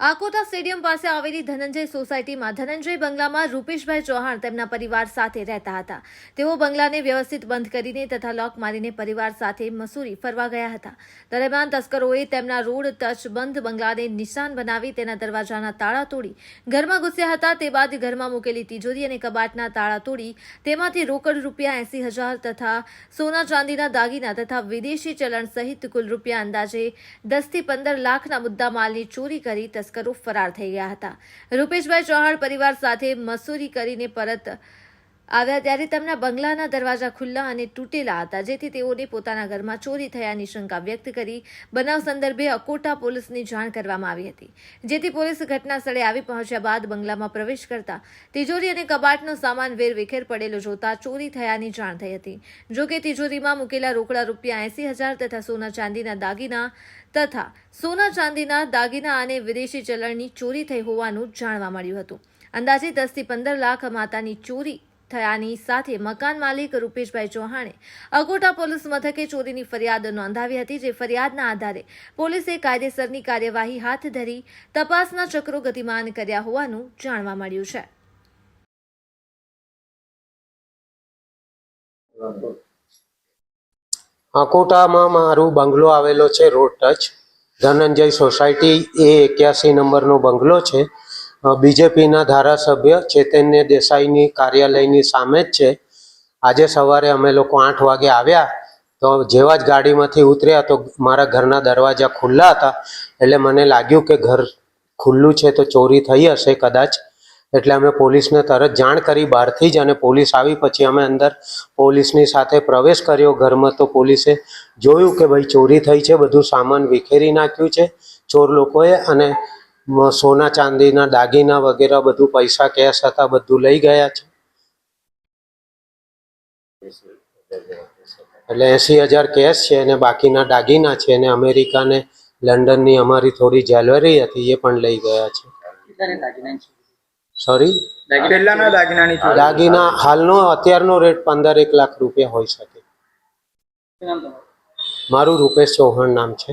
Akota stadium પાસે આવેલી ધનંજય સોસાયટીમાં ધનંજય બંગલામાં રૂપેશભાઈ ચૌહાણ તેમના પરિવાર સાથે રહેતા હતા. તેઓ બંગલાને વ્યવસ્થિત બંધ કરીને તથા લોક મારીને પરિવાર સાથે મસૂરી ફરવા ગયા હતા. દરમિયાન તસ્કરોએ તેમના રોડ ટચ બંધ બંગલાને નિશાન બનાવી તેના દરવાજાના તાળા તોડી ઘરમાં ઘૂસ્યા હતા. તે બાદ ઘરમાં મૂકેલી તિજોરી અને કબાટના તાળા તોડી તેમાંથી રોકડ રૂપિયા એસી હજાર તથા સોના ચાંદીના દાગીના તથા વિદેશી ચલણ સહિત કુલ રૂપિયા અંદાજે દસથી પંદર લાખના મુદ્દા માલની ચોરી કરી તસ્કરો ફરાર થઈ ગયા હતા. રૂપેશભાઈ ચૌહાણ પરિવાર સાથે મસૂરી કરીને પરત આવ્યા ત્યારે તેમના બંગલાના દરવાજા ખુલ્લા અને તૂટેલા હતા, જેથી તેઓને પોતાના ઘરમાં ચોરી થયાની શંકા વ્યક્ત કરી બનાવ સંદર્ભે અકોટા પોલીસની જાણ કરવામાં આવી હતી. જેથી પોલીસ ઘટના સ્થળે આવી પહોંચ્યા બાદ બંગલામાં પ્રવેશ કરતા તિજોરી અને કબાટનો સામાન વેરવિખેર પડેલો જોતા ચોરી થયાની જાણ થઈ હતી. જોકે તિજોરીમાં મૂકેલા રોકડા રૂપિયા એસી હજાર તથા સોના ચાંદીના દાગીના તથા સોના ચાંદીના દાગીના અને વિદેશી ચલણની ચોરી થઈ હોવાનું જાણવા મળ્યું હતું. અંદાજે દસથી પંદર લાખ માતાની ચોરી થયાની સાથે મકાન માલિક રૂપેશભાઈ ચૌહાણે અકોટા પોલીસ મથકે ચોરીની ફરિયાદ નોંધાવી હતી, જે ફરિયાદના આધારે પોલીસે કાયદેસરની કાર્યવાહી હાથ ધરી તપાસના ચક્રો ગતિમાન કર્યા હોવાનું જાણવા મળ્યું છે. અકોટામાં મારું બંગલો આવેલો છે, રોડ ટચ. ધનંજય સોસાયટી એ એક્યાસી નંબરનો બંગલો છે. બીજેપીના ધારાસભ્ય ચેતન્ય દેસાઈની કાર્યાલયની સામે જ છે. આજે સવારે અમે લોકો આઠ વાગે આવ્યા તો જેવા જ ગાડીમાંથી ઉતર્યા તો મારા ઘરના દરવાજા ખુલ્લા હતા. એટલે મને લાગ્યું કે ઘર ખુલ્લું છે તો ચોરી થઈ હશે કદાચ. એટલે અમે પોલીસને તરત જાણ કરી બહારથી જ અને પોલીસ આવી. પછી અમે અંદર પોલીસની સાથે પ્રવેશ કર્યો ઘરમાં તો પોલીસે જોયું કે ભાઈ ચોરી થઈ છે, બધું સામાન વિખેરી નાખ્યું છે. ચોર લોકોએ અને સોના ચાંદીના દાગીના વગેરે બધું પૈસા કેશ હતા બધું લઈ ગયા છે એટલે એંસી હજાર કેશ છે અને બાકીના દાગીના છે અને અમેરિકાને લંડનની અમારી થોડી જ્વેલરી હતી એ પણ લઈ ગયા છે? સોરી? દાગીના હાલનો અત્યારનો રેટ પંદર એક લાખ રૂપિયા હોઈ શકે? મારું રૂપેશ ચૌહાણ નામ છે